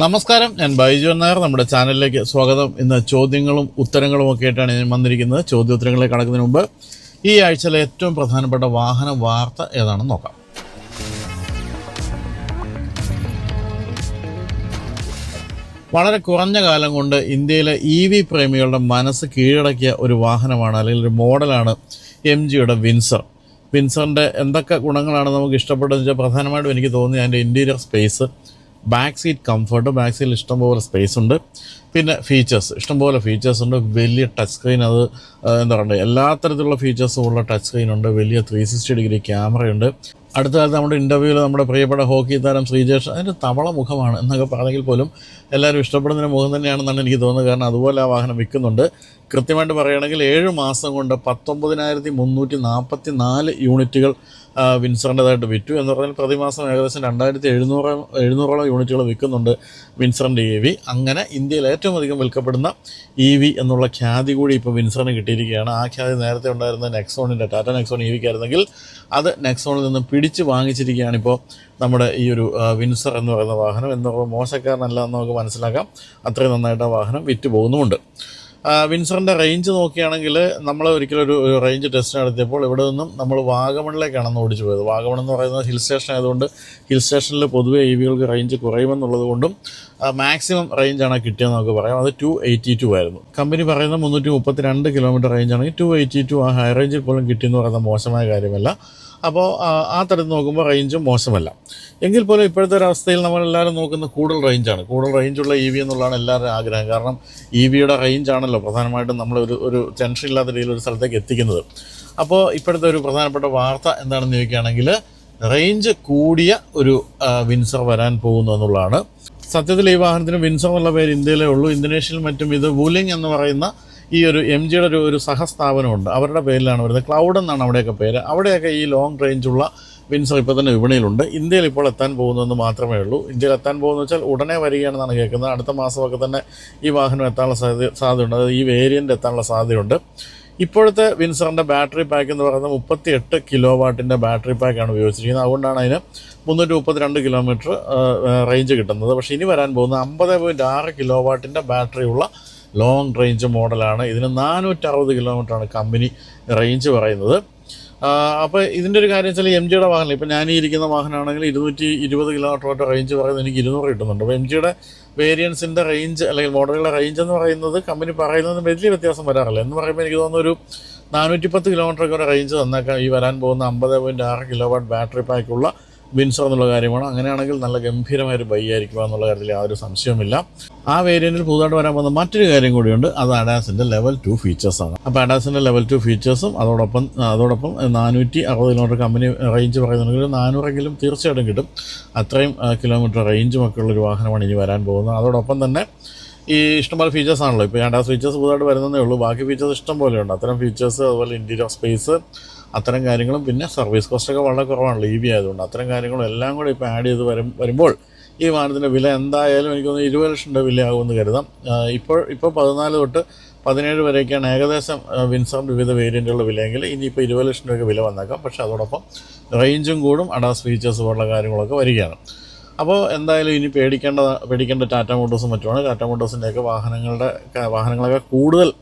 നമസ്കാരം. ഞാൻ ബൈജു നായർ. നമ്മുടെ ചാനലിലേക്ക് സ്വാഗതം. ഇന്ന് ചോദ്യങ്ങളും ഉത്തരങ്ങളും ഒക്കെ ആയിട്ടാണ് ഞാൻ വന്നിരിക്കുന്നത്. ചോദ്യോത്തരങ്ങളെ കടക്കുന്നതിന് മുമ്പ് ഈ ആഴ്ചയിലെ ഏറ്റവും പ്രധാനപ്പെട്ട വാഹന വാർത്ത ഏതാണെന്ന് നോക്കാം. വളരെ കുറഞ്ഞ കാലം കൊണ്ട് ഇന്ത്യയിലെ ഇ വി പ്രേമികളുടെ മനസ്സ് കീഴടക്കിയ ഒരു വാഹനമാണ് അല്ലെങ്കിൽ ഒരു മോഡലാണ് എം ജിയുടെ വിൻസർ. വിൻസറിന്റെ എന്തൊക്കെ ഗുണങ്ങളാണ് നമുക്ക് ഇഷ്ടപ്പെട്ടതെന്ന് വെച്ചാൽ പ്രധാനമായിട്ടും എനിക്ക് തോന്നി അതിന്റെ interior space back seat comfort back സീറ്റിൽ ഇഷ്ടംപോലെ സ്പേസ് ഉണ്ട്. പിന്നെ ഫീച്ചേഴ്സ് ഇഷ്ടംപോലെ ഫീച്ചേഴ്സ് ഉണ്ട്. വലിയ ടച്ച് സ്ക്രീൻ അത് എന്താ പറയുക എല്ലാ തരത്തിലുള്ള ഫീച്ചേഴ്സും ഉള്ള ടച്ച് സ്ക്രീൻ ഉണ്ട്. വലിയ ത്രീ സിക്സ്റ്റി ഡിഗ്രി ക്യാമറയുണ്ട് അടുത്ത കാലത്ത് നമ്മുടെ ഇന്റർവ്യൂവിൽ നമ്മുടെ പ്രിയപ്പെട്ട ഹോക്കി താരം ശ്രീജേഷ് അതിന്റെ തവള മുഖമാണ് എന്നൊക്കെ പറഞ്ഞെങ്കിൽ പോലും എല്ലാവരും ഇഷ്ടപ്പെടുന്നതിന് മുഖം തന്നെയാണെന്നാണ് എനിക്ക് തോന്നുന്നത്. കാരണം അതുപോലെ ആ വാഹനം വിൽക്കുന്നുണ്ട്. കൃത്യമായിട്ട് പറയുകയാണെങ്കിൽ ഏഴ് മാസം കൊണ്ട് പത്തൊമ്പതിനായിരത്തി മുന്നൂറ്റി നാൽപ്പത്തി നാല് യൂണിറ്റുകൾ വിൻസറിന്റെതായിട്ട് വിറ്റു എന്ന് പറഞ്ഞാൽ പ്രതിമാസം ഏകദേശം രണ്ടായിരത്തി എഴുന്നൂറ് എഴുന്നൂറോളം യൂണിറ്റുകൾ വിൽക്കുന്നുണ്ട് വിൻസറിന്റെ ഇ വി. അങ്ങനെ ഇന്ത്യയിൽ ഏറ്റവും അധികം വിൽക്കപ്പെടുന്ന ഇ വി എന്നുള്ള ഖ്യാതി കൂടി ഇപ്പോൾ വിൻസറിന് കിട്ടിയിരിക്കുകയാണ്. ആ ഖ്യാതി നേരത്തെ ഉണ്ടായിരുന്ന നെക്സോണിന്റെ ടാറ്റ നെക്സോൺ ഇ വിക്കായിരുന്നെങ്കിൽ അത് നെക്സോണിൽ നിന്നും പിടിച്ച് വാങ്ങിച്ചിരിക്കുകയാണ് ഇപ്പോൾ നമ്മുടെ ഈ ഒരു വിൻസർ എന്ന് പറയുന്ന വാഹനം. എന്ന് പറയുമ്പോൾ മോശക്കാരനല്ല എന്ന് നമുക്ക് മനസ്സിലാക്കാം. അത്രയും നന്നായിട്ട് ആ വാഹനം വിറ്റ് പോകുന്നുമുണ്ട്. വിൻസറിന്റെ റേഞ്ച് നോക്കുകയാണെങ്കിൽ നമ്മൾ ഒരിക്കലും ഒരു റേഞ്ച് ടെസ്റ്റ് നടത്തിയപ്പോൾ ഇവിടെ നിന്നും നമ്മൾ വാഗമണിലേക്കാണ് അന്ന് ഓടിച്ചു പോയത്. വാഗമൺ എന്ന് പറയുന്നത് ഹിൽ സ്റ്റേഷൻ ആയതുകൊണ്ട് ഹിൽ സ്റ്റേഷനിൽ പൊതുവേ ഇ വികൾക്ക് റേഞ്ച് കുറയുമെന്നുള്ളത് കൊണ്ടും മാക്സിമം റേഞ്ചാണ് കിട്ടിയതെന്ന് നമുക്ക് പറയാം. അത് ടു എയ്റ്റി ടു ആയിരുന്നു. കമ്പനി പറയുന്ന മുന്നൂറ്റി മുപ്പത്തി രണ്ട് കിലോമീറ്റർ റേഞ്ച് ആണെങ്കിൽ ടു എയ്റ്റി ടു ആ ഹൈ റേഞ്ചിൽ പോലും കിട്ടിയെന്ന് പറയുന്നത് മോശമായ കാര്യമല്ല. അപ്പോൾ ആ, തരത്തിൽ നോക്കുമ്പോൾ റേഞ്ച് മോശമല്ല. എങ്കിൽ പോലും ഇപ്പോഴത്തെ ഒരു അവസ്ഥയിൽ നമ്മളെല്ലാവരും നോക്കുന്ന കൂടുതൽ റേഞ്ചാണ് കൂടുതൽ റേഞ്ചുള്ള ഇ വി എന്നുള്ളതാണ് എല്ലാവരുടെയും ആഗ്രഹം. കാരണം ഇ വിയുടെ റേഞ്ചാണല്ലോ പ്രധാനമായിട്ടും നമ്മൾ ഒരു ഒരു ടെൻഷൻ ഇല്ലാത്ത രീതിയിൽ ഒരു സ്ഥലത്തേക്ക് എത്തിക്കുന്നത്. അപ്പോൾ ഇപ്പോഴത്തെ ഒരു പ്രധാനപ്പെട്ട വാർത്ത എന്താണെന്ന് ചോദിക്കുകയാണെങ്കിൽ റേഞ്ച് കൂടിയ ഒരു വിൻസർ വരാൻ പോകുന്നു എന്നുള്ളതാണ്. സത്യത്തിൽ ഈ വാഹനത്തിന് വിൻസർ എന്നുള്ള പേര് ഇന്ത്യയിലേ ഉള്ളൂ. ഇന്തോനേഷ്യയിൽ മറ്റും ഇത് വുലിംഗ് എന്ന് പറയുന്ന ഈ ഒരു എം ജിയുടെ ഒരു ഒരു സഹസ്ഥാപനമുണ്ട്. അവരുടെ പേരിലാണ് വരുന്നത്. ക്ലൗഡ് എന്നാണ് അവിടെയൊക്കെ പേര്. അവിടെയൊക്കെ ഈ ലോങ് റേഞ്ചുള്ള വിൻസർ ഇപ്പോൾ തന്നെ വിപണിയിലുണ്ട്. ഇന്ത്യയിൽ ഇപ്പോൾ എത്താൻ പോകുന്നതെന്ന് മാത്രമേ ഉള്ളൂ. ഇന്ത്യയിൽ എത്താൻ പോകുന്നത് വെച്ചാൽ ഉടനെ വരികയാണെന്നാണ് കേൾക്കുന്നത്. അടുത്ത മാസമൊക്കെ തന്നെ ഈ വാഹനം എത്താനുള്ള സാധ്യത സാധ്യതയുണ്ട്. അതായത് ഈ വേരിയന്റ് എത്താനുള്ള സാധ്യതയുണ്ട്. ഇപ്പോഴത്തെ വിൻസറിന്റെ ബാറ്ററി പാക്ക് എന്ന് പറയുന്നത് മുപ്പത്തി എട്ട് കിലോ വാട്ടിന്റെ ബാറ്ററി പാക്കാണ് ഉപയോഗിച്ചിരിക്കുന്നത്. അതുകൊണ്ടാണ് അതിന് മുന്നൂറ്റി മുപ്പത്തിരണ്ട് കിലോമീറ്റർ റേഞ്ച് കിട്ടുന്നത്. പക്ഷേ ഇനി വരാൻ പോകുന്ന അമ്പത് പോയിന്റ് ആറ് കിലോ വാട്ടിന്റെ ബാറ്ററി ഉള്ള ലോങ് റേഞ്ച് മോഡലാണ്. ഇതിന് നാനൂറ്ററുപത് കിലോമീറ്ററാണ് കമ്പനി റേഞ്ച് പറയുന്നത്. അപ്പോൾ ഇതിന്റെ ഒരു കാര്യം വെച്ചാൽ എം ജിയുടെ വാഹനം ഇപ്പോൾ ഞാൻ ഇരിക്കുന്ന വാഹനമാണെങ്കിൽ ഇരുന്നൂറ്റി ഇരുപത് കിലോമീറ്റർ റേഞ്ച് പറയുന്നത് എനിക്ക് ഇരുന്നൂറ് കിട്ടുന്നുണ്ട്. അപ്പോൾ എം ജിയുടെ വേരിയൻസിന്റെ റേഞ്ച് അല്ലെങ്കിൽ മോഡലുകളുടെ റേഞ്ച് എന്ന് പറയുന്നത് കമ്പനി പറയുന്നത് വലിയ വ്യത്യാസം വരാറില്ല. എന്ന് പറയുമ്പോൾ എനിക്ക് തോന്നുന്നു ഒരു നാനൂറ്റി പത്ത് കിലോമീറ്ററൊക്കെ റേഞ്ച് തന്നേക്കാം. ഈ വരാൻ പോകുന്ന അമ്പത് പോയിന്റ് ആറ് കിലോ വാട്ട് ബാറ്ററി പാക്കുള്ള വിൻസർ എന്നുള്ള കാര്യമാണ്. അങ്ങനെയാണെങ്കിൽ നല്ല ഗംഭീരമായ ഒരു ബൈ ആയിരിക്കുക എന്നുള്ള കാര്യത്തിൽ യാതൊരു സംശയവുമില്ല. ആ വേരിയന്റിൽ പുതുതായിട്ട് വരാൻ പോകുന്ന മറ്റൊരു കാര്യം കൂടിയുണ്ട്. അത് അഡാസിന്റെ ലെവൽ ടു ഫീച്ചേഴ്സാണ് അപ്പോൾ അഡാസിന്റെ ലെവൽ ടു ഫീച്ചേഴ്സും അതോടൊപ്പം അതോടൊപ്പം നാനൂറ്റി അറുപത് കിലോമീറ്റർ കമ്പനി റേഞ്ച് പറയുന്നുണ്ടെങ്കിൽ നാനൂറെങ്കിലും തീർച്ചയായിട്ടും കിട്ടും. അത്രയും കിലോമീറ്റർ റേഞ്ചും ഒക്കെ ഉള്ളൊരു വാഹനമാണ് ഇനി വരാൻ പോകുന്നത്. അതോടൊപ്പം തന്നെ ഈ ഇഷ്ടംപോലെ ഫീച്ചേഴ്സ് ആണല്ലോ. ഇപ്പോൾ അഡാസ് ഫീച്ചേഴ്സ് പുതുതായിട്ട് വരുന്നതേ ഉള്ളൂ. ബാക്കി ഫീച്ചേഴ്സ് ഇഷ്ടം പോലെയുണ്ട് അത്തരം ഫീച്ചേഴ്സ് അതുപോലെ ഇന്റീരിയർ സ്പേസ് അത്തരം കാര്യങ്ങളും പിന്നെ സർവീസ് കോസ്റ്റൊക്കെ വളരെ കുറവാണ് ഇ വി ആയതുകൊണ്ട്. അത്തരം കാര്യങ്ങളും എല്ലാം കൂടി ഇപ്പോൾ ആഡ് ചെയ്ത് വരും വരുമ്പോൾ ഈ വാഹനത്തിന്റെ വില എന്തായാലും എനിക്ക് തോന്നുന്നു ഇരുപത് ലക്ഷം രൂപ വിലയാകുമെന്ന് കരുതാം. ഇപ്പോൾ ഇപ്പോൾ പതിനാല് തൊട്ട് പതിനേഴ് വരെയൊക്കെയാണ് ഏകദേശം വിൻസാം വിവിധ വേരിയന്റുകളുടെ വിലയെങ്കിൽ ഇനിയിപ്പോൾ ഇരുപത് ലക്ഷം രൂപയ്ക്ക് വില വന്നേക്കാം. പക്ഷേ അതോടൊപ്പം റേഞ്ചും കൂടും അഡാസ് ഫീച്ചേഴ്സ് പോലുള്ള കാര്യങ്ങളൊക്കെ വരികയാണ്. അപ്പോൾ എന്തായാലും ഇനി പേടിക്കേണ്ട പേടിക്കേണ്ട ടാറ്റ മോട്ടോഴ്സും മറ്റുമാണ്. ടാറ്റ മോട്ടോഴ്സിന്റെയൊക്കെ വാഹനങ്ങളുടെ വാഹനങ്ങളൊക്കെ കൂടുതൽ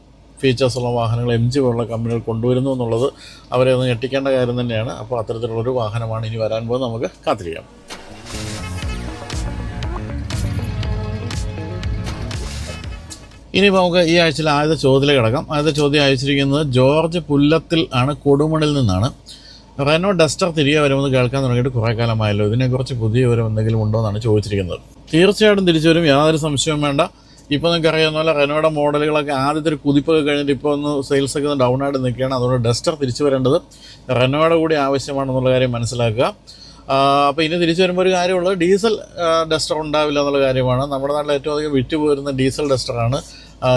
ഫീച്ചേഴ്സുള്ള വാഹനങ്ങൾ എം ജി പോലുള്ള കമ്പനികൾ കൊണ്ടുവരുന്നു എന്നുള്ളത് അവരെ ഒന്ന് ഞെട്ടിക്കേണ്ട കാര്യം തന്നെയാണ്. അപ്പോൾ അത്തരത്തിലുള്ളൊരു വാഹനമാണ് ഇനി വരാൻ പോകുന്നത്. നമുക്ക് കാത്തിരിക്കാം. ഇനി നമുക്ക് ഈ ആഴ്ചയിൽ ആദ്യത്തെ ചോദ്യത്തിലേക്ക് കിടക്കാം. ആദ്യത്തെ ചോദ്യം അയച്ചിരിക്കുന്നത് ജോർജ് പുല്ലത്തിൽ ആണ് കൊടുമണിൽ നിന്നാണ്. റെനോ ഡസ്റ്റർ തിരികെ വരുമെന്ന് കേൾക്കാൻ തുടങ്ങിയിട്ട് കുറേ കാലമായല്ലോ. ഇതിനെക്കുറിച്ച് പുതിയ വിവരം എന്തെങ്കിലും ഉണ്ടോ എന്നാണ് ചോദിച്ചിരിക്കുന്നത്. തീർച്ചയായിട്ടും തിരിച്ചു വരും. യാതൊരു സംശയവും വേണ്ട. ഇപ്പോൾ നിങ്ങൾക്ക് അറിയാവുന്ന പോലെ റെനോയുടെ മോഡലുകളൊക്കെ ആദ്യത്തെ ഒരു കുതിപ്പൊക്കെ കഴിഞ്ഞിട്ട് ഇപ്പോൾ ഒന്ന് സെയിൽസ് ഒക്കെ ഒന്ന് ഡൗൺ ആയിട്ട് നിൽക്കുകയാണ്. അതുകൊണ്ട് ഡസ്റ്റർ തിരിച്ചു വരേണ്ടത് റെനോയുടെ കൂടി ആവശ്യമാണെന്നുള്ള കാര്യം മനസ്സിലാക്കുക. അപ്പോൾ ഇനി തിരിച്ചു വരുമ്പോൾ ഒരു കാര്യമുള്ളത് ഡീസൽ ഡസ്റ്റർ ഉണ്ടാവില്ല എന്നുള്ള കാര്യമാണ്. നമ്മുടെ നാട്ടിൽ ഏറ്റവും അധികം വിറ്റ് വിറ്റുപോരുന്ന ഡീസൽ ഡസ്റ്ററാണ്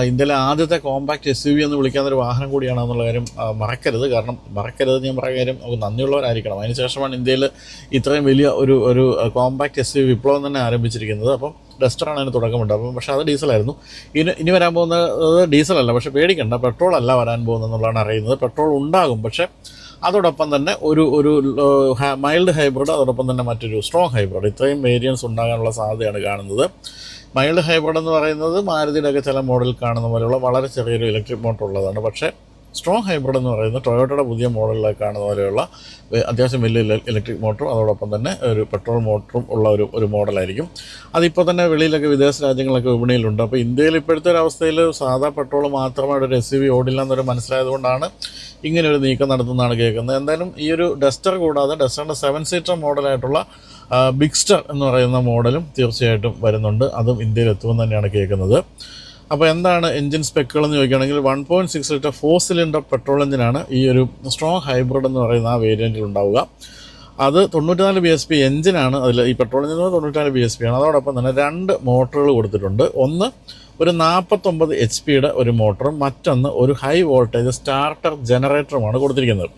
ഇന്ത്യയിലെ ആദ്യത്തെ കോമ്പാക്ട് എസ് യു വി എന്ന് വിളിക്കാൻ ഒരു വാഹനം കൂടിയാണ് എന്നുള്ള കാര്യം മറക്കരുത്. കാരണം മറക്കരുത് ഞാൻ പറയുന്ന കാര്യം നമുക്ക് നന്ദിയുള്ളവരായിരിക്കണം. അതിനുശേഷമാണ് ഇന്ത്യയിൽ ഇത്രയും വലിയ ഒരു ഒരു കോമ്പാക്ട് എസ് യു വിപ്ലവം തന്നെ ആരംഭിച്ചിരിക്കുന്നത്. അപ്പം ഡസ്റ്ററാണ് അതിന് തുടക്കമുണ്ട്. അപ്പം പക്ഷേ അത് ഡീസലായിരുന്നു. ഇനി ഇനി വരാൻ പോകുന്നത് ഡീസലല്ല. പക്ഷേ പേടിക്കണ്ട. പെട്രോൾ അല്ല വരാൻ പോകുന്നത് എന്നുള്ളതാണ് അറിയുന്നത്. പെട്രോൾ ഉണ്ടാകും. പക്ഷേ അതോടൊപ്പം തന്നെ ഒരു ഒരു മൈൽഡ് ഹൈബ്രിഡ് അതോടൊപ്പം തന്നെ മറ്റൊരു സ്ട്രോങ് ഹൈബ്രിഡ്. ഇത്രയും വേരിയൻസ് ഉണ്ടാകാനുള്ള സാധ്യതയാണ് കാണുന്നത്. മൈൽഡ് ഹൈബ്രിഡ് എന്ന് പറയുന്നത് മാരുതിയുടെയൊക്കെ ചില മോഡൽ കാണുന്ന പോലെയുള്ള വളരെ ചെറിയൊരു ഇലക്ട്രിക് മോട്ടർ ഉള്ളതാണ് പക്ഷേ സ്ട്രോങ് ഹൈബ്രിഡ് എന്ന് പറയുന്നത് ടൊയോട്ടയുടെ പുതിയ മോഡലിലൊക്കെ കാണുന്ന പോലെയുള്ള അത്യാവശ്യം വലിയ ഇലക്ട്രിക് മോട്ടറും അതോടൊപ്പം തന്നെ ഒരു പെട്രോൾ മോട്ടറും ഉള്ള ഒരു ഒരു മോഡലായിരിക്കും. അതിപ്പോൾ തന്നെ വെളിയിലൊക്കെ വിദേശ രാജ്യങ്ങളൊക്കെ വിപണിയിലുണ്ട്. അപ്പോൾ ഇന്ത്യയിൽ ഇപ്പോഴത്തെ ഒരു അവസ്ഥയിൽ സാധാ പെട്രോൾ മാത്രമായിട്ട് ഒരു എസ് യു വി ഓടില്ല എന്നൊരു മനസ്സിലായതുകൊണ്ടാണ് ഇങ്ങനെ ഒരു നീക്കം നടത്തുന്നതാണ് കേൾക്കുന്നത്. എന്തായാലും ഈ ഒരു ഡസ്റ്റർ കൂടാതെ ഡസ്റ്ററിന്റെ സെവൻ സീറ്റർ മോഡലായിട്ടുള്ള ബിഗ്സ്റ്റർ എന്ന് പറയുന്ന മോഡലും തീർച്ചയായിട്ടും വരുന്നുണ്ട്. അതും ഇന്ത്യയിൽ എത്തുമെന്ന് തന്നെയാണ് കേൾക്കുന്നത്. അപ്പോൾ എന്താണ് എഞ്ചിൻ സ്പെക്കുകൾ എന്ന് ചോദിക്കുകയാണെങ്കിൽ one point six litre four cylinder petrol എഞ്ചിനാണ് ഈ ഒരു സ്ട്രോങ് ഹൈബ്രിഡ് എന്ന് പറയുന്ന ആ വേരിയന്റിൽ ഉണ്ടാവുക. അത് തൊണ്ണൂറ്റിനാല് ബി എസ് പി എഞ്ചിനാണ് അതിൽ ഈ പെട്രോൾ എഞ്ചിന് തൊണ്ണൂറ്റിനാല് ബി എസ് പി ആണ്. അതോടൊപ്പം തന്നെ രണ്ട് മോട്ടറുകൾ കൊടുത്തിട്ടുണ്ട്. ഒന്ന് ഒരു നാൽപ്പത്തൊമ്പത് എച്ച് പിയുടെ ഒരു മോട്ടറും മറ്റൊന്ന് ഒരു ഹൈ വോൾട്ടേജ് സ്റ്റാർട്ടർ ജനറേറ്ററുമാണ് കൊടുത്തിരിക്കുന്നത്.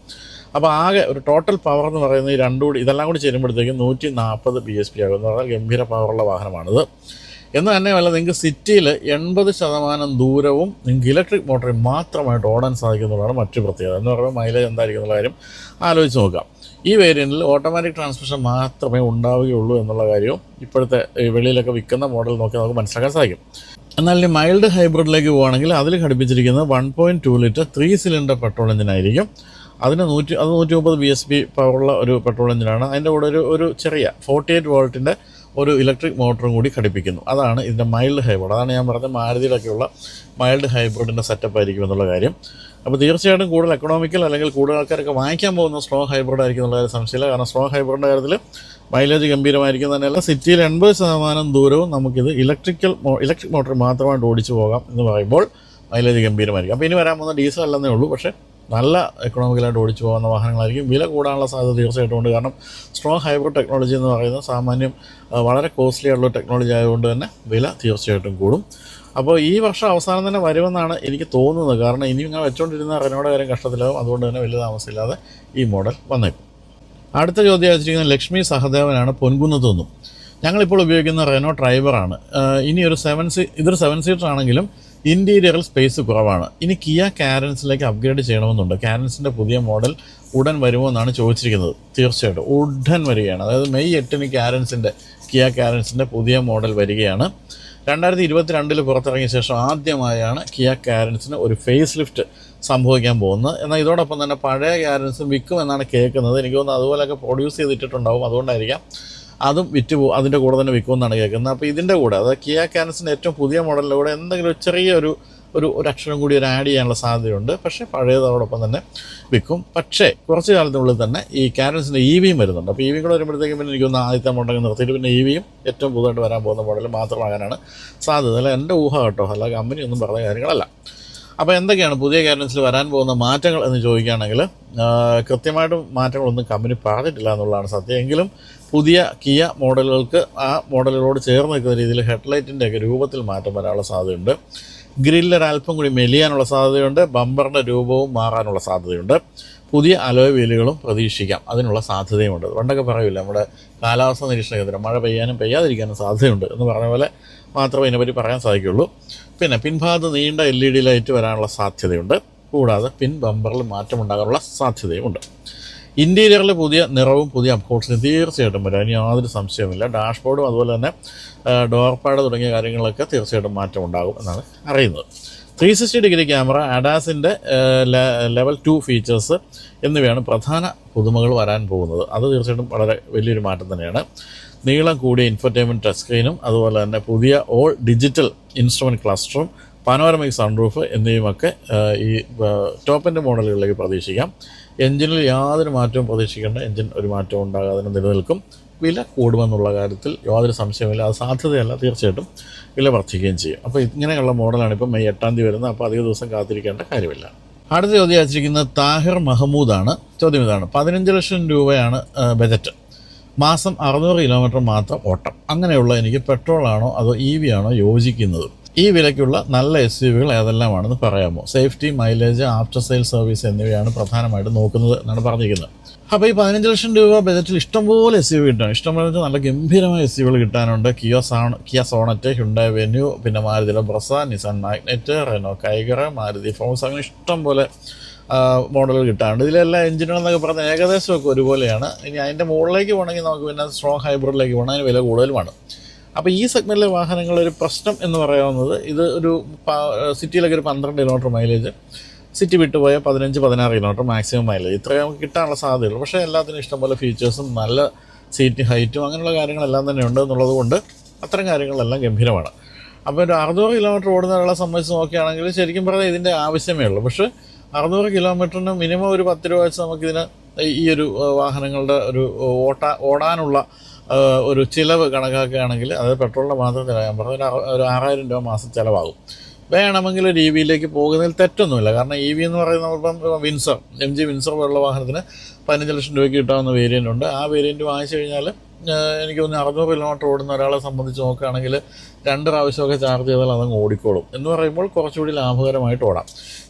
അപ്പോൾ ആകെ ഒരു ടോട്ടൽ പവർ എന്ന് പറയുന്നത് ഈ രണ്ടും കൂടി ഇതെല്ലാം കൂടി ചേരുമ്പോഴത്തേക്കും നൂറ്റി നാൽപ്പത് ബി എസ് പി ആകും പറഞ്ഞാൽ ഗംഭീര പവറുള്ള വാഹനമാണിത്. എന്ന് തന്നെയല്ല നിങ്ങൾക്ക് സിറ്റിയിൽ എൺപത് ശതമാനം ദൂരവും നിങ്ങൾക്ക് ഇലക്ട്രിക് മോട്ടറിൽ മാത്രമായിട്ട് ഓടാൻ സാധിക്കുന്നതാണ് മറ്റു പ്രത്യേകത. എന്ന് പറയുമ്പോൾ മൈലേജ് എന്തായിരിക്കും എന്നുള്ള കാര്യം ആലോചിച്ച് നോക്കാം. ഈ വേരിയന്റിൽ ഓട്ടോമാറ്റിക് ട്രാൻസ്മിഷൻ മാത്രമേ ഉണ്ടാവുകയുള്ളൂ എന്നുള്ള കാര്യവും ഇപ്പോഴത്തെ വെളിയിലൊക്കെ വിൽക്കുന്ന മോഡൽ നോക്കി നമുക്ക് മനസ്സിലാക്കാൻ സാധിക്കും. എന്നാൽ ഈ മൈൽഡ് ഹൈബ്രിഡിലേക്ക് പോവുകയാണെങ്കിൽ അതിൽ ഘടിപ്പിച്ചിരിക്കുന്നത് one point two litre three cylinder petrol എഞ്ചിനായിരിക്കും. അതിന് നൂറ്റി അത് നൂറ്റി മുപ്പത് ബി എസ് പി പവറുള്ള ഒരു പെട്രോൾ എഞ്ചിനാണ്. അതിന്റെ കൂടെ ഒരു ഒരു ചെറിയ ഫോർട്ടി എയ്റ്റ് വോൾട്ടിന്റെ ഒരു ഇലക്ട്രിക് മോട്ടറും കൂടി ഘടിപ്പിക്കുന്നു. അതാണ് ഇതിന്റെ മൈൽഡ് ഹൈബ്രിഡ്. അതാണ് ഞാൻ പറഞ്ഞത് മാരുതിയിലൊക്കെയുള്ള മൈൽഡ് ഹൈബ്രിഡിന്റെ സെറ്റപ്പ് ആയിരിക്കും എന്നുള്ള കാര്യം. അപ്പോൾ തീർച്ചയായിട്ടും കൂടുതൽ എക്കണോമിക്കൽ അല്ലെങ്കിൽ കൂടുതൽ ആൾക്കാരൊക്കെ വാങ്ങിക്കാൻ പോകുന്ന സ്ട്രോങ് ഹൈബ്രിഡ് ആയിരിക്കും എന്നുള്ള സംശയമില്ല. കാരണം സ്ട്രോങ് ഹൈബ്രിഡിന്റെ കാര്യത്തിൽ മൈലേജ് ഗംഭീരമായിരിക്കും തന്നെയല്ല സിറ്റിയിൽ എൺപത് ശതമാനം ദൂരവും നമുക്കിത് ഇലക്ട്രിക്കൽ ഇലക്ട്രിക് മോട്ടോർ മാത്രമായിട്ട് ഓടിച്ചു പോകാം എന്ന് പറയുമ്പോൾ മൈലേജ് ഗംഭീരമായിരിക്കും. അപ്പോൾ ഇനി വരാൻ പോകുന്ന ഡീസൽ അല്ലെന്നേ ഉള്ളൂ. പക്ഷേ നല്ല എക്കണോമിക്കലായിട്ട് ഓടിച്ചു പോകുന്ന വാഹനങ്ങളായിരിക്കും. വില കൂടാനുള്ള സാധ്യത തീർച്ചയായിട്ടും ഉണ്ട്. കാരണം സ്ട്രോങ് ഹൈബ്രിഡ് ടെക്നോളജി എന്ന് പറയുന്നത് സാമാന്യം വളരെ കോസ്റ്റ്ലി ആയിട്ടുള്ള ടെക്നോളജി ആയതുകൊണ്ട് തന്നെ വില തീർച്ചയായിട്ടും കൂടും. അപ്പോൾ ഈ വർഷം അവസാനം തന്നെ വരുമെന്നാണ് എനിക്ക് തോന്നുന്നത്. കാരണം ഇനി ഇങ്ങനെ വെച്ചുകൊണ്ടിരുന്ന റെനോഡ് കാര്യം കഷ്ടത്തിലാവും. അതുകൊണ്ട് തന്നെ വലിയ താമസമില്ലാതെ ഈ മോഡൽ വന്നേക്കും. അടുത്ത ചോദ്യം വെച്ചിരിക്കുന്നത് ലക്ഷ്മി സഹദേവനാണ് പൊൻകുന്നത്ത് നിന്നും ഞങ്ങളിപ്പോൾ ഉപയോഗിക്കുന്ന റെനോ ഡ്രൈവറാണ്. ഇനി ഒരു സെവൻ സീ ഇതൊരു സെവൻ സീറ്റർ ആണെങ്കിലും ഇന്റീരിയറിൽ സ്പേസ് കുറവാണ്. ഇനി കിയ കാരൻസിലേക്ക് അപ്ഗ്രേഡ് ചെയ്യണമെന്നുണ്ട്. കാരൻസിന്റെ പുതിയ മോഡൽ ഉടൻ വരുമോ എന്നാണ് ചോദിച്ചിരിക്കുന്നത്. തീർച്ചയായിട്ടും. ഉടൻ വരികയാണ്. അതായത് മെയ് എട്ടിന് കാരൻസിന്റെ കിയ കാരൻസിന്റെ പുതിയ മോഡൽ വരികയാണ്. രണ്ടായിരത്തി ഇരുപത്തിരണ്ടിൽ പുറത്തിറങ്ങിയ ശേഷം ആദ്യമായാണ് കിയ കാരൻസിന് ഒരു ഫേസ് ലിഫ്റ്റ് സംഭവിക്കാൻ പോകുന്നത്. എന്നാൽ ഇതോടൊപ്പം തന്നെ പഴയ കാരൻസും വിൽക്കും എന്നാണ് കേൾക്കുന്നത്. എനിക്ക് തോന്നുന്നു അതുപോലെയൊക്കെ പ്രൊഡ്യൂസ് ചെയ്തിട്ടുണ്ടാവും അതുകൊണ്ടായിരിക്കാം അതും വിറ്റ് പോകും അതിന്റെ കൂടെ തന്നെ വിൽക്കുമെന്നാണ് കേൾക്കുന്നത്. അപ്പോൾ ഇതിന്റെ കൂടെ അതായത് കിയ കാനസിന്റെ ഏറ്റവും പുതിയ മോഡലിന്റെ കൂടെ എന്തെങ്കിലും ചെറിയൊരു ഒരു ഒരു അക്ഷരം കൂടി ഒരു ആഡ് ചെയ്യാനുള്ള സാധ്യതയുണ്ട്. പക്ഷേ പഴയതോടൊപ്പം തന്നെ വിൽക്കും. പക്ഷേ കുറച്ച് കാലത്തിനുള്ളിൽ തന്നെ ഈ കാരൻസിന്റെ ഇ വിയും വരുന്നുണ്ട്. അപ്പോൾ ഇ വിയും കൂടെ വരുമ്പോഴത്തേക്കും പിന്നെ എനിക്കൊന്ന് ആദ്യത്തെ മോഡൽ നിർത്തിയിട്ട് പിന്നെ ഇ വിയും ഏറ്റവും പുതുതായിട്ട് വരാൻ പോകുന്ന മോഡൽ മാത്രമാകാനാണ് സാധ്യത. അല്ല എന്റെ ഊഹ കേട്ടോ. അല്ല കമ്പനി ഒന്നും പറഞ്ഞ കാര്യങ്ങളല്ല. അപ്പോൾ എന്തൊക്കെയാണ് പുതിയ കാരൻസിൽ വരാൻ പോകുന്ന മാറ്റങ്ങൾ എന്ന് ചോദിക്കുകയാണെങ്കിൽ കൃത്യമായിട്ടും മാറ്റങ്ങളൊന്നും കമ്പനി പറഞ്ഞിട്ടില്ല എന്നുള്ളതാണ് സത്യം. എങ്കിലും പുതിയ കിയ മോഡലുകൾക്ക് ആ മോഡലുകളോട് ചേർന്ന് നിൽക്കുന്ന രീതിയിൽ ഹെഡ്ലൈറ്റിന്റെ ഒക്കെ രൂപത്തിൽ മാറ്റം വരാനുള്ള സാധ്യതയുണ്ട്. ഗ്രില്ലർ അല്പം കൂടി മെലിയാനുള്ള സാധ്യതയുണ്ട്. ബമ്പറിന്റെ രൂപവും മാറാനുള്ള സാധ്യതയുണ്ട്. പുതിയ അലോയ് വീലുകളും പ്രതീക്ഷിക്കാം. അതിനുള്ള സാധ്യതയുമുണ്ട്. പണ്ടൊക്കെ പറയില്ല നമ്മുടെ കാലാവസ്ഥ നിരീക്ഷണ കേന്ദ്രം മഴ പെയ്യാനും പെയ്യാതിരിക്കാനും സാധ്യതയുണ്ട് എന്ന് പറഞ്ഞ പോലെ മാത്രമേ ഇതിനെപ്പറ്റി പറയാൻ സാധിക്കുള്ളൂ. പിന്നെ പിൻഭാഗത്ത് നീണ്ട എൽ ഇ ഡി ലൈറ്റ് വരാനുള്ള സാധ്യതയുണ്ട്. കൂടാതെ പിൻ ബമ്പറിൽ മാറ്റമുണ്ടാകാനുള്ള സാധ്യതയുമുണ്ട്. ഇന്റീരിയറിൽ പുതിയ നിറവും പുതിയ അപ്കോട്ട്സും തീർച്ചയായിട്ടും വരാം. ഇനി യാതൊരു സംശയവുമില്ല. ഡാഷ്ബോർഡും അതുപോലെ തന്നെ ഡോർ പാഡ് തുടങ്ങിയ കാര്യങ്ങളൊക്കെ തീർച്ചയായിട്ടും മാറ്റം ഉണ്ടാകും എന്നാണ് അറിയുന്നത്. ത്രീ സിക്സ്റ്റി ഡിഗ്രി ക്യാമറ അഡാസിന്റെ ലെവൽ ടു ഫീച്ചേഴ്സ് എന്നിവയാണ് പ്രധാന പുതുമകൾ വരാൻ പോകുന്നത്. അത് തീർച്ചയായിട്ടും വളരെ വലിയൊരു മാറ്റം തന്നെയാണ്. നീളം കൂടിയ ഇൻഫർടൈൻമെന്റ് ടച്ച് സ്ക്രീനും അതുപോലെ തന്നെ പുതിയ ഓൾ ഡിജിറ്റൽ ഇൻസ്ട്രുമെന്റ് ക്ലസ്റ്ററും പാനോരമിക് സൺറൂഫ് എന്നിവയുമൊക്കെ ഈ ഈ ടോപ്പിന്റെ മോഡലുകളിലേക്ക് പ്രതീക്ഷിക്കാം. എഞ്ചിനിൽ യാതൊരു മാറ്റവും പ്രതീക്ഷിക്കേണ്ട എഞ്ചിൻ ഒരു മാറ്റവും ഉണ്ടാകാതെ നിലനിൽക്കും. വില കൂടുമെന്നുള്ള കാര്യത്തിൽ യാതൊരു സംശയമില്ല അത് സാധ്യതയല്ല തീർച്ചയായിട്ടും വില വർദ്ധിക്കുകയും ചെയ്യും. അപ്പോൾ ഇങ്ങനെയുള്ള മോഡലാണ് ഇപ്പോൾ മെയ് എട്ടാം തീയതി വരുന്നത്. അപ്പോൾ അധിക ദിവസം കാത്തിരിക്കേണ്ട കാര്യമില്ല. അടുത്ത ചോദ്യം അയച്ചിരിക്കുന്നത് താഹിർ മഹമൂദാണ്. ചോദ്യം ഇതാണ്. പതിനഞ്ച് ലക്ഷം രൂപയാണ് ബജറ്റ്. മാസം അറുന്നൂറ് കിലോമീറ്റർ മാത്രം ഓട്ടം. അങ്ങനെയുള്ള എനിക്ക് പെട്രോളാണോ അതോ ഇ വി ആണോ യോജിക്കുന്നത്? ഈ വിലയ്ക്കുള്ള നല്ല എസ് യു വികൾ ഏതെല്ലാമാണെന്ന് പറയാമോ? Safety mileage after sale service എന്നിവയാണ് പ്രധാനമായിട്ടും നോക്കുന്നത് എന്നാണ് പറഞ്ഞിരിക്കുന്നത്. അപ്പോൾ ഈ പതിനഞ്ച് ലക്ഷം രൂപ ബജറ്റിൽ ഇഷ്ടംപോലെ എസ് യു വി കിട്ടാൻ ഇഷ്ടംപോലെ നല്ല ഗംഭീരമായ എസ് യുകൾ കിട്ടാനുണ്ട്. കിയോ സാൺ കിയ സോണറ്റ് ഹ്യുണ്ടായ വെന്യൂ പിന്നെ മാരുതിയിലെ Brezza Nissan Magnite Renault Kiger Maruti Fronx അങ്ങനെ ഇഷ്ടംപോലെ മോഡലുകൾ കിട്ടാറുണ്ട് ഇതിലെല്ലാം എഞ്ചിനുകൾ എന്നൊക്കെ പറഞ്ഞാൽ ഏകദേശമൊക്കെ ഒരുപോലെയാണ്. ഇനി അതിന്റെ മുകളിലേക്ക് പോകണമെങ്കിൽ നമുക്ക് പിന്നെ സ്ട്രോങ് ഹൈബ്രിഡിലേക്ക് പോകണം. അതിന് വില കൂടുതലുമാണ്. അപ്പോൾ ഈ സെഗ്മെന്റിലെ വാഹനങ്ങളുടെ ഒരു പ്രശ്നം എന്ന് പറയാവുന്നത് ഇത് ഒരു സിറ്റിയിലൊക്കെ ഒരു പന്ത്രണ്ട് കിലോമീറ്റർ മൈലേജ് സിറ്റി വിട്ടുപോയ പതിനഞ്ച് പതിനാറ് കിലോമീറ്റർ മാക്സിമം മൈലേജ് ഇത്രയും നമുക്ക് കിട്ടാനുള്ള സാധ്യതയുള്ളൂ. പക്ഷേ എല്ലാത്തിനും ഇഷ്ടംപോലെ ഫീച്ചേഴ്സും നല്ല സീറ്റ് ഹൈറ്റും അങ്ങനെയുള്ള കാര്യങ്ങളെല്ലാം തന്നെ ഉണ്ട് എന്നുള്ളത് കൊണ്ട് അത്തരം കാര്യങ്ങളെല്ലാം ഗംഭീരമാണ്. അപ്പോൾ ഒരു അറുന്നൂറ് കിലോമീറ്റർ ഓടുന്ന ഒരാളെ സംബന്ധിച്ച് നോക്കുകയാണെങ്കിൽ ശരിക്കും പറഞ്ഞാൽ ഇതിന്റെ ആവശ്യമേ ഉള്ളൂ. പക്ഷേ അറുന്നൂറ് കിലോമീറ്ററിന് മിനിമം ഒരു പത്ത് രൂപ വെച്ച് നമുക്കിതിന് ഈ ഒരു വാഹനങ്ങളുടെ ഒരു ഓട്ട ഓടാനുള്ള ഒരു ചിലവ് കണക്കാക്കുകയാണെങ്കിൽ അത് പെട്രോളിന്റെ മാത്രം ചിലവ് ഞാൻ പറഞ്ഞ ഒരു ആറ്- ഒരു ആറായിരം രൂപ മാസം ചിലവാകും. വേണമെങ്കിൽ ഒരു ഇ വിയിലേക്ക് പോകുന്നതിൽ തെറ്റൊന്നുമില്ല. കാരണം ഇ വി എന്ന് പറയുന്നത് ഇപ്പം വിൻസർ എം ജി വിൻസർ പോലുള്ള വാഹനത്തിന് പതിനഞ്ച് ലക്ഷം രൂപയ്ക്ക് കിട്ടാവുന്ന വേരിയന്റ് ഉണ്ട്. ആ വേരിയന്റ് വാങ്ങിച്ചു കഴിഞ്ഞാൽ എനിക്ക് തോന്നുന്നു അറുന്നൂറ് കിലോമീറ്റർ ഓടുന്ന ഒരാളെ സംബന്ധിച്ച് നോക്കുകയാണെങ്കിൽ രണ്ട് പ്രാവശ്യമൊക്കെ ചാർജ് ചെയ്താൽ അതങ്ങ് ഓടിക്കോളും. എന്ന് പറയുമ്പോൾ കുറച്ചുകൂടി ലാഭകരമായിട്ട് ഓടാം.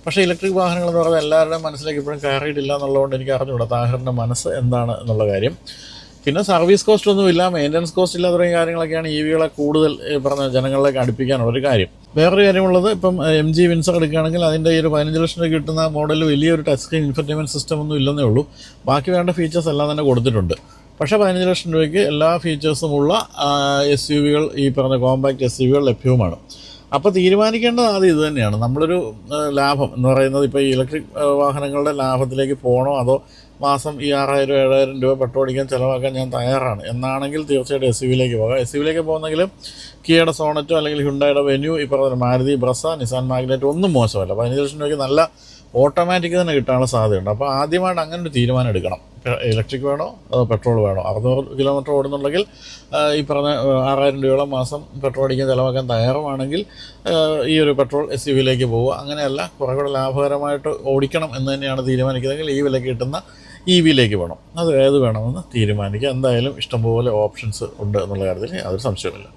പക്ഷേ ഇലക്ട്രിക് വാഹനങ്ങൾ എന്ന് പറയുന്നത് എല്ലാവരുടെയും മനസ്സിലേക്ക് ഇപ്പോഴും കയറിയിട്ടില്ല എന്നുള്ളതുകൊണ്ട് എനിക്ക് അറിഞ്ഞുകൂടാ താഹറിന്റെ മനസ്സ് എന്താണ് എന്നുള്ള കാര്യം. പിന്നെ സർവീസ് കോസ്റ്റ് ഒന്നും ഇല്ല മെയിന്റനൻസ് കോസ്റ്റ് ഇല്ല തുടങ്ങിയ കാര്യങ്ങളൊക്കെയാണ് ഇ വികളെ കൂടുതൽ പറഞ്ഞ ജനങ്ങളിലേക്ക് അടുപ്പിക്കാനുള്ള ഒരു കാര്യം. വേറൊരു കാര്യമുള്ളത് ഇപ്പം എം ജി വിൻസർ എടുക്കുകയാണെങ്കിൽ അതിന്റെ ഈ ഒരു പതിനഞ്ച് ലക്ഷം രൂപ കിട്ടുന്ന മോഡൽ വലിയൊരു ടച്ച് സ്ക്രീൻ ഇൻഫർടൈൻമെന്റ് സിസ്റ്റം ഒന്നും ഇല്ലെന്നേ ഉള്ളൂ. ബാക്കി വേണ്ട ഫീച്ചേഴ്സ് എല്ലാം തന്നെ കൊടുത്തിട്ടുണ്ട്. പക്ഷേ പതിനഞ്ച് ലക്ഷം രൂപയ്ക്ക് എല്ലാ ഫീച്ചേഴ്സും ഉള്ള എസ് യു വികൾ ഈ പറഞ്ഞ കോമ്പാക്ട് എസ് യു വികൾ ലഭ്യവുമാണ്. അപ്പോൾ തീരുമാനിക്കേണ്ടത് ആദ്യം ഇത് തന്നെയാണ്. നമ്മളൊരു ലാഭം എന്ന് പറയുന്നത് ഇപ്പോൾ ഈ ഇലക്ട്രിക് വാഹനങ്ങളുടെ ലാഭത്തിലേക്ക് പോകണോ അതോ മാസം ഈ ആറായിരം ഏഴായിരം രൂപ പെട്രോൾ അടിക്കാൻ ചിലവാക്കാൻ ഞാൻ തയ്യാറാണ്. എന്നാണെങ്കിൽ തീർച്ചയായിട്ടും എസ് യുവിലേക്ക് പോകാം. എസ് യുവിലേക്ക് പോകുന്നെങ്കിൽ കിയയുടെ സോണറ്റോ അല്ലെങ്കിൽ ഹുണ്ടായുടെ വെന്യൂ ഈ പറഞ്ഞ മാരുതി ബ്രസ നിസാൻ മാഗ്നറ്റ് ഒന്നും മോശമല്ല. പതിനഞ്ച് ലക്ഷം രൂപയ്ക്ക് നല്ല ഓട്ടോമാറ്റിക് തന്നെ കിട്ടാനുള്ള സാധ്യതയുണ്ട്. അപ്പോൾ ആദ്യമായിട്ട് അങ്ങനെ ഒരു തീരുമാനം എടുക്കണം. ഇലക്ട്രിക് വേണോ അതോ പെട്രോൾ വേണോ? അറുന്നൂറ് കിലോമീറ്റർ ഓടുന്നുണ്ടെങ്കിൽ ഈ പറഞ്ഞ ആറായിരം രൂപയോളം മാസം പെട്രോൾ അടിക്കാൻ ചിലവാക്കാൻ തയ്യാറുമാണെങ്കിൽ ഈ ഒരു പെട്രോൾ എസ് യു വിയിലേക്ക് പോവുക. അങ്ങനെയല്ല കുറേ കൂടെ ലാഭകരമായിട്ട് ഓടിക്കണം എന്ന് തന്നെയാണ് തീരുമാനിക്കുന്നതെങ്കിൽ ഈ വില കിട്ടുന്ന ഇ വിയിലേക്ക് വേണം. അത് ഏത് വേണമെന്ന് തീരുമാനിക്കുക. എന്തായാലും ഇഷ്ടംപോലെ ഓപ്ഷൻസ് ഉണ്ട് എന്നുള്ള കാര്യത്തിൽ യാതൊരു സംശയമില്ല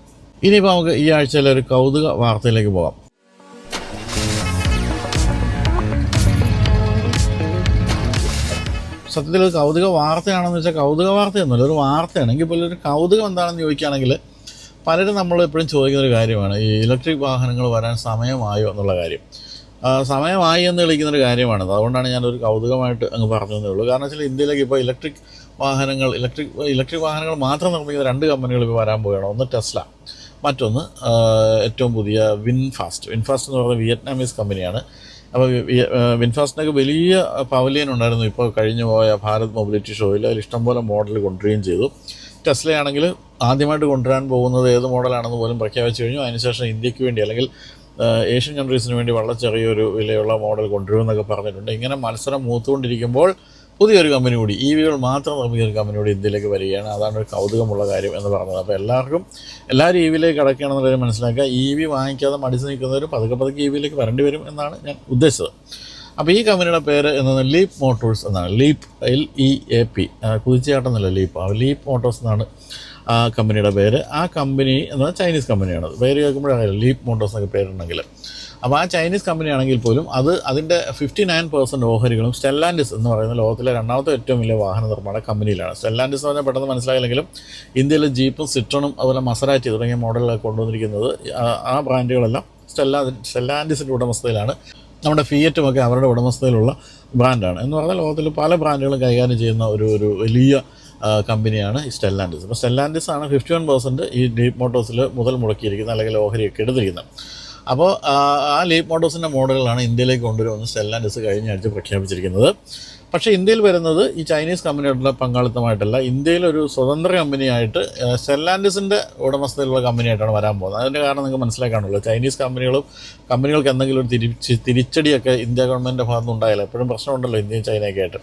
ഇനിയിപ്പോൾ നമുക്ക് ഈ ആഴ്ചയിലെ ഒരു കൗതുക വാർത്തയിലേക്ക് പോകാം. സത്യത്തിൽ ഒരു കൗതുക വാർത്തയാണെന്ന് വെച്ചാൽ കൗതുക വാർത്തയൊന്നുമില്ല ഒരു വാർത്തയാണ്. എങ്കിൽ പോലും ഒരു കൗതുകം എന്താണെന്ന് ചോദിക്കുകയാണെങ്കിൽ പലരും നമ്മൾ എപ്പോഴും ചോദിക്കുന്ന ഒരു കാര്യമാണ് ഈ ഇലക്ട്രിക് വാഹനങ്ങൾ വരാൻ സമയമായോ എന്നുള്ള കാര്യം. സമയമായി എന്ന് വിളിക്കുന്നൊരു കാര്യമാണത് അതുകൊണ്ടാണ് ഞാനൊരു കൗതുകമായിട്ട് അങ്ങ് പറഞ്ഞതേ ഉള്ളൂ. കാരണം വെച്ചാൽ ഇന്ത്യയിലേക്ക് ഇപ്പോൾ ഇലക്ട്രിക് വാഹനങ്ങൾ ഇലക്ട്രിക് ഇലക്ട്രിക് വാഹനങ്ങൾ മാത്രം നിർമ്മിക്കുന്ന രണ്ട് കമ്പനികൾ ഇപ്പോൾ വരാൻ പോവുകയാണ്. ഒന്ന് ടെസ്ല മറ്റൊന്ന് ഏറ്റവും പുതിയ വിൻഫാസ്റ്റ്. വിൻഫാസ്റ്റ് എന്ന് പറയുന്നത് വിയറ്റ്നാമീസ് കമ്പനിയാണ്. അപ്പോൾ വിൻഫാസ്റ്റിനൊക്കെ വലിയ പവലിയൻ ഉണ്ടായിരുന്നു. ഇപ്പോൾ കഴിഞ്ഞു പോയ ഭാരത് മൊബിലിറ്റി ഷോയിൽ അതിൽ ഇഷ്ടംപോലെ മോഡൽ കൊണ്ടുവരികയും ചെയ്തു. ടെസ്ലയാണെങ്കിൽ ആദ്യമായിട്ട് കൊണ്ടുവരാൻ പോകുന്നത് ഏത് മോഡലാണെന്ന് പോലും പ്രഖ്യാപിച്ചു കഴിഞ്ഞു. അതിനുശേഷം ഇന്ത്യയ്ക്ക് വേണ്ടി അല്ലെങ്കിൽ ഏഷ്യൻ കൺട്രീസിന് വേണ്ടി വളരെ ചെറിയൊരു വിലയുള്ള മോഡൽ കൊണ്ടുവരുമെന്നൊക്കെ പറഞ്ഞിട്ടുണ്ട്. ഇങ്ങനെ മത്സരം മൂത്തുകൊണ്ടിരിക്കുമ്പോൾ പുതിയൊരു കമ്പനി കൂടി ഇ വികൾ മാത്രം നിർമ്മിക്കുന്ന ഒരു കമ്പനി കൂടി ഇന്ത്യയിലേക്ക് വരികയാണ്. അതാണ് ഒരു കൗതുകമുള്ള കാര്യം എന്ന് പറഞ്ഞത്. അപ്പോൾ എല്ലാവർക്കും എല്ലാവരും ഇ വിയിലേക്ക് കടക്കുകയാണെന്നുള്ളത് മനസ്സിലാക്കുക. ഇ വി വാങ്ങിക്കാതെ മടിച്ച് നിൽക്കുന്നവരും പതുക്കെ പതുക്കെ ഇ വിയിലേക്ക് വരേണ്ടി വരും എന്നാണ് ഞാൻ ഉദ്ദേശിച്ചത്. അപ്പോൾ ഈ കമ്പനിയുടെ പേര് എന്നത് ലീപ്പ് മോട്ടോഴ്സ് എന്നാണ്. Leap L E A P കുതിച്ചാട്ടം എന്നല്ല ലീപ്പ് ലീപ്പ് മോട്ടോഴ്സ് എന്നാണ്. ആ കമ്പനിയുടെ പേര്. ആ കമ്പനി എന്നത് ചൈനീസ് കമ്പനിയാണ് പേര് കേൾക്കുമ്പോഴാണ് ലീപ് മോട്ടോസ് എന്നൊക്കെ പേരുണ്ടെങ്കിൽ. അപ്പോൾ ആ ചൈനീസ് കമ്പനി ആണെങ്കിൽ പോലും അത് അതിന്റെ ഫിഫ്റ്റി നയൻ പെർസെന്റ് ഓഹരികളും സ്റ്റെല്ലാൻഡിസ് എന്ന് പറയുന്ന ലോകത്തിലെ രണ്ടാമത്തെ ഏറ്റവും വലിയ വാഹന നിർമ്മാണ കമ്പനിയിലാണ്. സ്റ്റെല്ലാൻഡിസ് എന്ന് പറഞ്ഞാൽ പെട്ടെന്ന് മനസ്സിലായില്ലെങ്കിലും ഇന്ത്യയിലെ ജീപ്പും സിട്രണും അതുപോലെ മസറാറ്റി തുടങ്ങിയ മോഡലുകൾ കൊണ്ടുവന്നിരിക്കുന്നത് ആ- ബ്രാൻഡുകളെല്ലാം സ്റ്റെല്ലാ സ്റ്റെല്ലാൻഡിസിന്റെ ഉടമസ്ഥയിലാണ് നമ്മുടെ ഫിയറ്റുമൊക്കെ അവരുടെ ഉടമസ്ഥയിലുള്ള ബ്രാൻഡാണ്. എന്ന് പറഞ്ഞാൽ ലോകത്തിൽ പല ബ്രാൻഡുകളും കൈകാര്യം ചെയ്യുന്ന ഒരു ഒരു വലിയ കമ്പനിയാണ് ഈ സ്റ്റെല്ലാൻഡിസ് അപ്പോൾ സ്റ്റെല്ലാൻഡിസ് ആണ് ഫിഫ്റ്റി വൺ പെർസെന്റ് ഈ ഡീപ് മോട്ടോഴ്സിൽ മുതൽ മുടക്കിയിരിക്കുന്നത് അല്ലെങ്കിൽ ഓഹരിയൊക്കെ എടുത്തിരിക്കുന്നത്. അപ്പോൾ ആ, ലീപ് മോട്ടോഴ്സിന്റെ മോഡലുകളാണ് ഇന്ത്യയിലേക്ക് കൊണ്ടുവരുമെന്ന് സ്റ്റെല്ലാൻഡിസ് കഴിഞ്ഞ ആഴ്ച പ്രഖ്യാപിച്ചിരിക്കുന്നത്. പക്ഷേ ഇന്ത്യയിൽ വരുന്നത് ഈ ചൈനീസ് കമ്പനിയായിട്ടുള്ള പങ്കാളിത്തമായിട്ടല്ല. ഇന്ത്യയിൽ ഒരു സ്വതന്ത്ര കമ്പനിയായിട്ട് സെല്ലാൻഡിസിന്റെ ഉടമസ്ഥതയിലുള്ള കമ്പനിയായിട്ടാണ് വരാൻ പോകുന്നത്. അതിന്റെ കാരണം നിങ്ങൾക്ക് മനസ്സിലാക്കാനുള്ളൂ ചൈനീസ് കമ്പനികളും കമ്പനികൾക്ക് എന്തെങ്കിലും ഒരു തിരിച്ച് തിരിച്ചടിയൊക്കെ ഇന്ത്യ ഗവൺമെന്റിന്റെ ഭാഗത്തുനിന്ന് ഉണ്ടായാലും എപ്പോഴും പ്രശ്നമുണ്ടല്ലോ ഇന്ത്യയും ചൈനയൊക്കെ ആയിട്ട്.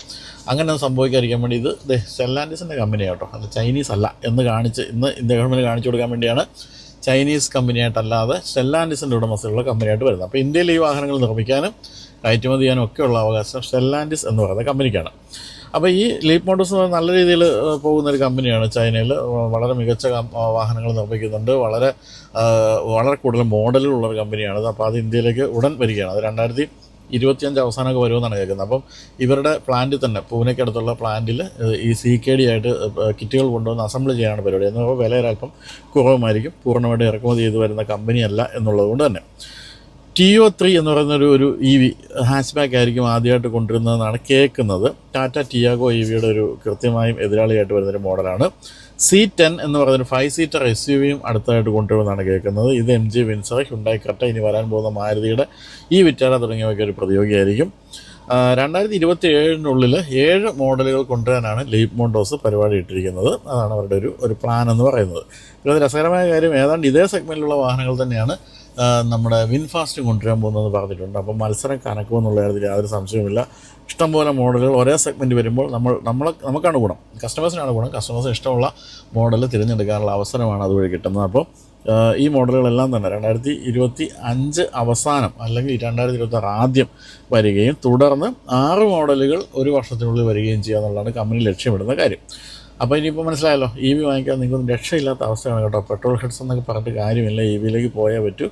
അങ്ങനെ സംഭവിക്കാതിരിക്കാൻ വേണ്ടി ഇത് സെല്ലാൻഡിസിന്റെ കമ്പനിയാട്ടോ. അത് ചൈനീസ് അല്ല എന്ന് കാണിച്ച് ഇന്ന് ഇന്ത്യ ഗവൺമെന്റ് കാണിച്ചു കൊടുക്കാൻ വേണ്ടിയാണ് ചൈനീസ് കമ്പനിയായിട്ടല്ലാതെ സെല്ലാൻഡിസിന്റെ ഉടമസ്ഥതയിലുള്ള കമ്പനിയായിട്ട് വരുന്നത്. അപ്പോൾ ഇന്ത്യയിൽ ഈ വാഹനങ്ങൾ നിർമ്മിക്കാനും കയറ്റുമതി ചെയ്യാനും ഒക്കെയുള്ള അവകാശം സ്റ്റെല്ലാൻഡിസ് എന്ന് പറയുന്ന കമ്പനിക്കാണ്. അപ്പോൾ ഈ ലീപ് മോട്ടോഴ്സ് എന്ന് നല്ല രീതിയിൽ പോകുന്ന ഒരു കമ്പനിയാണ് ചൈനയിൽ. വളരെ മികച്ച വാഹനങ്ങൾ നിർമ്മിക്കുന്നുണ്ട്. വളരെ വളരെ കൂടുതൽ മോഡലിലുള്ള ഒരു കമ്പനിയാണ് അപ്പോൾ അത് ഇന്ത്യയിലേക്ക് ഉടൻ വരികയാണ്. അത് രണ്ടായിരത്തി ഇരുപത്തിയഞ്ച് അവസാനമൊക്കെ വരുമെന്നാണ് കേൾക്കുന്നത്. അപ്പം ഇവരുടെ പ്ലാന്റിൽ തന്നെ പൂനെക്കടുത്തുള്ള പ്ലാന്റിൽ ഈ സി കെ ഡി ആയിട്ട് കിറ്റുകൾ കൊണ്ടുവന്ന് അസംബിൾ ചെയ്യാനാണ് പരിപാടി. എന്ന് പറയുമ്പോൾ വില ഒരല്പം കുറവുമായിരിക്കും. പൂർണമായിട്ട് ഇറക്കുമതി ചെയ്തു വരുന്ന കമ്പനിയല്ല എന്നുള്ളത് കൊണ്ട് തന്നെ. ടി ഒ ത്രീ എന്ന് പറയുന്ന ഒരു ഇ വി ഹാച്ച് ബാക്ക് ആയിരിക്കും ആദ്യമായിട്ട് കൊണ്ടുവരുന്നതെന്നാണ് കേൾക്കുന്നത്. ടാറ്റ ടിയാഗോ ഇ വിയുടെ ഒരു കൃത്യമായും എതിരാളിയായിട്ട് വരുന്നൊരു മോഡലാണ്. സി ടെൻ എന്ന് പറയുന്നൊരു ഫൈവ് സീറ്റർ എസ് യു വിയും അടുത്തായിട്ട് കൊണ്ടുവരുമെന്നാണ് കേൾക്കുന്നത്. ഇത് എം ജി വിൻസർ ഹുണ്ടായി കട്ട ഇനി വരാൻ പോകുന്ന മാരുതിയുടെ ഈ വിറ്റാര തുടങ്ങിയവയ്ക്ക് ഒരു പ്രതിയോഗിയായിരിക്കും. രണ്ടായിരത്തി ഇരുപത്തി ഏഴിനുള്ളിൽ ഏഴ് മോഡലുകൾ കൊണ്ടുവരാനാണ് ലീപ് മോണ്ടോസ് പരിപാടി ഇട്ടിരിക്കുന്നത്. അതാണ് അവരുടെ ഒരു ഒരു പ്ലാൻ എന്ന് പറയുന്നത്. ഇത് രസകരമായ കാര്യം ഏതാണ്ട് ഇതേ സെഗ്മെന്റിലുള്ള വാഹനങ്ങൾ തന്നെയാണ് നമ്മുടെ വിൻഫാസ്റ്റ് കൊണ്ടുവരാൻ പോകുന്നത് പറഞ്ഞിട്ടുണ്ട്. അപ്പോൾ മത്സരം കനക്കുമെന്നുള്ള കാര്യത്തിൽ യാതൊരു സംശയവുമില്ല. ഇഷ്ടംപോലെ മോഡലുകൾ ഒരേ സെഗ്മെന്റ് വരുമ്പോൾ നമ്മൾ നമ്മൾ നമുക്കാണ് ഗുണം. കസ്റ്റമേഴ്സിനാണ് ഗുണം. കസ്റ്റമേഴ്സിന് ഇഷ്ടമുള്ള മോഡൽ തിരഞ്ഞെടുക്കാനുള്ള അവസരമാണ് അതുവഴി കിട്ടുന്നത്. അപ്പോൾ ഈ മോഡലുകളെല്ലാം തന്നെ രണ്ടായിരത്തി ഇരുപത്തി അഞ്ച് അവസാനം അല്ലെങ്കിൽ രണ്ടായിരത്തി ഇരുപത്തി ആറ് ആദ്യം വരികയും തുടർന്ന് ആറ് മോഡലുകൾ ഒരു വർഷത്തിനുള്ളിൽ വരികയും ചെയ്യുക എന്നുള്ളതാണ് കമ്പനി ലക്ഷ്യമിടുന്ന കാര്യം. അപ്പോൾ ഇനിയിപ്പോൾ മനസ്സിലായല്ലോ ഇ വി വാങ്ങിക്കാൻ നിങ്ങൾക്കൊന്നും രക്ഷയില്ലാത്ത അവസ്ഥയാണ് കേട്ടോ. പെട്രോൾ ഹെഡ്സ് എന്നൊക്കെ പറഞ്ഞിട്ട് കാര്യമില്ല ഇ വിയിലേക്ക് പോയേ പറ്റൂ.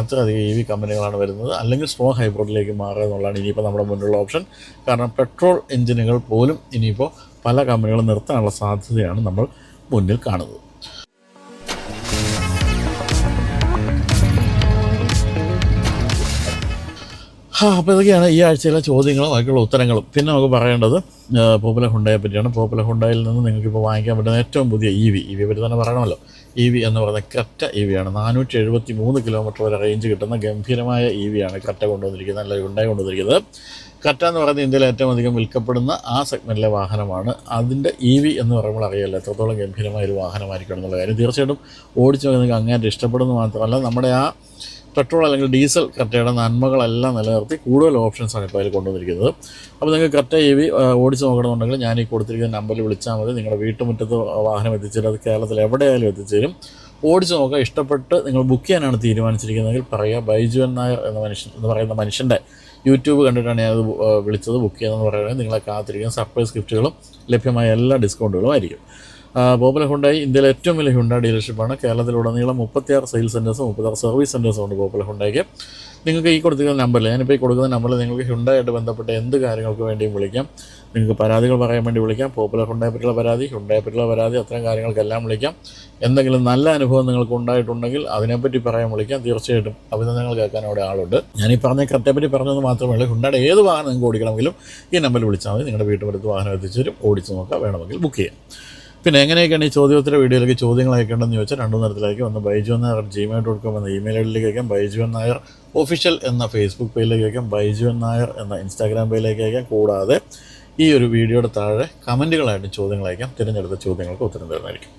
അത്രയധികം ഇ വി കമ്പനികളാണ് വരുന്നത്. അല്ലെങ്കിൽ സ്ട്രോങ് ഹൈബ്രിഡിലേക്ക് മാറുക എന്നുള്ളതാണ് ഇനിയിപ്പോൾ നമ്മുടെ മുന്നിലുള്ള ഓപ്ഷൻ. കാരണം പെട്രോൾ എഞ്ചിനുകൾ പോലും ഇനിയിപ്പോൾ പല കമ്പനികളും നിർത്താനുള്ള സാധ്യതയാണ് നമ്മൾ മുന്നിൽ കാണുന്നത്. അപ്പോൾ ഇതൊക്കെയാണ് ഈ ആഴ്ചയിലെ ചോദ്യങ്ങളും ബാക്കിയുള്ള ഉത്തരങ്ങളും. പിന്നെ നമുക്ക് പറയേണ്ടത് പോപ്പുലർ ഹുണ്ടായെ പറ്റിയാണ്. പോപ്പുലർ ഹുണ്ടായിൽ നിന്ന് നിങ്ങൾക്കിപ്പോൾ വാങ്ങിക്കാൻ പറ്റുന്ന ഏറ്റവും പുതിയ ഇ വി ഇ വിയെ പറ്റി തന്നെ പറയണമല്ലോ. ഇ വി എന്ന് പറയുന്ന കറ്റ ഇ വി ആണ്. നാനൂറ്റി എഴുപത്തി മൂന്ന് കിലോമീറ്റർ വരെ റേഞ്ച് കിട്ടുന്ന ഗംഭീരമായ ഇ വി ആണ് കറ്റ കൊണ്ടുവന്നിരിക്കുന്നത് അല്ല ഹുണ്ടായി കൊണ്ടുവന്നിരിക്കുന്നത്. കറ്റ എന്ന് പറയുന്നത് ഇന്ത്യയിൽ ഏറ്റവും അധികം വിൽക്കപ്പെടുന്ന ആ സെഗ്മെന്റിലെ വാഹനമാണ്. അതിന്റെ ഇ വി എന്ന് പറയുമ്പോൾ അറിയാമല്ലോ എത്രത്തോളം ഗംഭീരമായ ഒരു വാഹനമായിരിക്കണം എന്നുള്ള കാര്യം. തീർച്ചയായിട്ടും ഓടിച്ചു നോക്കുന്നത് അങ്ങേറ്റം ഇഷ്ടപ്പെടുന്നു മാത്രമല്ല നമ്മുടെ ആ പെട്രോൾ അല്ലെങ്കിൽ ഡീസൽ കറ്റയുടെ നന്മകളെല്ലാം നിലനിർത്തി കൂടുതൽ ഓപ്ഷൻസാണ് ഇപ്പോൾ അതിൽ കൊണ്ടുവന്നിരിക്കുന്നത്. അപ്പോൾ നിങ്ങൾക്ക് കറ്റ ഇ വി ഓടിച്ച് നോക്കണമെന്നുണ്ടെങ്കിൽ ഞാൻ ഈ കൊടുത്തിരിക്കുന്ന നമ്പറിൽ വിളിച്ചാൽ മതി. നിങ്ങളുടെ വീട്ടുമുറ്റത്ത് വാഹനം എത്തിച്ചേരും അത് കേരളത്തിൽ എവിടെയായാലും എത്തിച്ചേരും. ഓടിച്ച് നോക്കുക ഇഷ്ടപ്പെട്ട് നിങ്ങൾ ബുക്ക് ചെയ്യാനാണ് തീരുമാനിച്ചിരിക്കുന്നതെങ്കിൽ പറയുക ബൈജു നായർ എന്ന മനുഷ്യൻ എന്ന് പറയുന്ന മനുഷ്യന്റെ യൂട്യൂബ് കണ്ടിട്ടാണ് ഞാനത് വിളിച്ചത് ബുക്ക് ചെയ്തതെന്ന് പറയുകയാണെങ്കിൽ നിങ്ങളെ കാത്തിരിക്കുന്ന സർപ്രൈസ് ഗിഫ്റ്റുകളും ലഭ്യമായ എല്ലാ ഡിസ്കൗണ്ടുകളും ആയിരിക്കും. പോപ്പുലർ ഹുണ്ടായി ഇന്ത്യയിലെ ഏറ്റവും വലിയ ഹുണ്ട ഡീലർഷിപ്പാണ്. കേരളത്തിലുടനീളം മുപ്പത്തിയാറ് സെയിൽസ് സെന്റേഴ്സും മുപ്പത്താറ് സർവീസ് സെന്റേഴ്സും ഉണ്ട് പോപ്പുലർ ഹുണ്ടായിക്ക്. നിങ്ങൾക്ക് ഈ കൊടുത്തിരിക്കുന്ന നമ്പറിൽ ഞാനിപ്പോൾ ഈ കൊടുക്കുന്ന നമ്പറിൽ നിങ്ങൾക്ക് ഹുണ്ടായിട്ട് ബന്ധപ്പെട്ട എന്ത് കാര്യങ്ങൾക്ക് വേണ്ടിയും വിളിക്കാം. നിങ്ങൾക്ക് പരാതികൾ പറയാൻ വേണ്ടി വിളിക്കാം. പോപ്പുലർ ഹുണ്ടായെ പറ്റിയുള്ള പരാതി ഹുണ്ടായെ പറ്റിയുള്ള പരാതി അത്തരം കാര്യങ്ങൾക്കെല്ലാം വിളിക്കാം. എന്തെങ്കിലും നല്ല അനുഭവം നിങ്ങൾക്ക് ഉണ്ടായിട്ടുണ്ടെങ്കിൽ അതിനെപ്പറ്റി പറയാൻ വിളിക്കാം. തീർച്ചയായിട്ടും അഭിനന്ദനങ്ങൾ കേൾക്കാൻ അവിടെ ആളുണ്ട്. ഞാൻ ഈ പറഞ്ഞ കറക്റ്റെപ്പറ്റി പറഞ്ഞത് മാത്രമേ ഉള്ളൂ. ഹുണ്ടയുടെ ഏത് വാഹനം നിങ്ങൾക്ക് ഓടിക്കണമെങ്കിലും ഈ നമ്പറിൽ വിളിച്ചാൽ മതി. നിങ്ങളുടെ വീട്ടുമടുത്ത് വാഹനം എത്തിച്ചു തരും. ഓടിച്ച് നോക്കാം. വേണമെങ്കിൽ ബുക്ക് ചെയ്യാം. പിന്നെ എങ്ങനെയൊക്കെയാണ് ഈ ചോദ്യോത്തര വീഡിയോയിലേക്ക് ചോദ്യങ്ങൾ അയക്കേണ്ടതെന്ന് ചോദിച്ചാൽ രണ്ടു തരത്തിലേക്ക് ഒന്ന് Baiju Nair Gmail dot com എന്ന ഇമെയിൽ ഐ അയക്കാം ബൈജു നായർ ഒഫീഷ്യൽ എന്ന ഫേസ്ബുക്ക് പേജിലേക്ക് അയക്കാം ബൈജു നായർ എന്ന ഇൻസ്റ്റാഗ്രാം പേജിലേക്ക് അയക്കാം കൂടാതെ ഈ ഒരു വീഡിയോയുടെ താഴെ കമന്റുകളായിട്ട് ചോദ്യങ്ങൾ അയക്കാം തിരഞ്ഞെടുത്ത ചോദ്യങ്ങൾക്ക് ഉത്തരം തരുന്നതായിരിക്കും.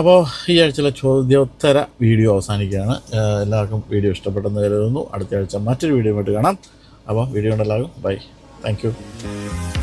അപ്പോൾ ഈ ആഴ്ചയിലെ ചോദ്യോത്തര വീഡിയോ അവസാനിക്കുകയാണ്. എല്ലാവർക്കും വീഡിയോ ഇഷ്ടപ്പെട്ടെന്ന് കരുതുന്നു. അടുത്ത ആഴ്ച മറ്റൊരു വീഡിയോ ആയിട്ട് കാണാം. അപ്പോൾ വീഡിയോ ഉണ്ടല്ലാകും ബൈ. താങ്ക്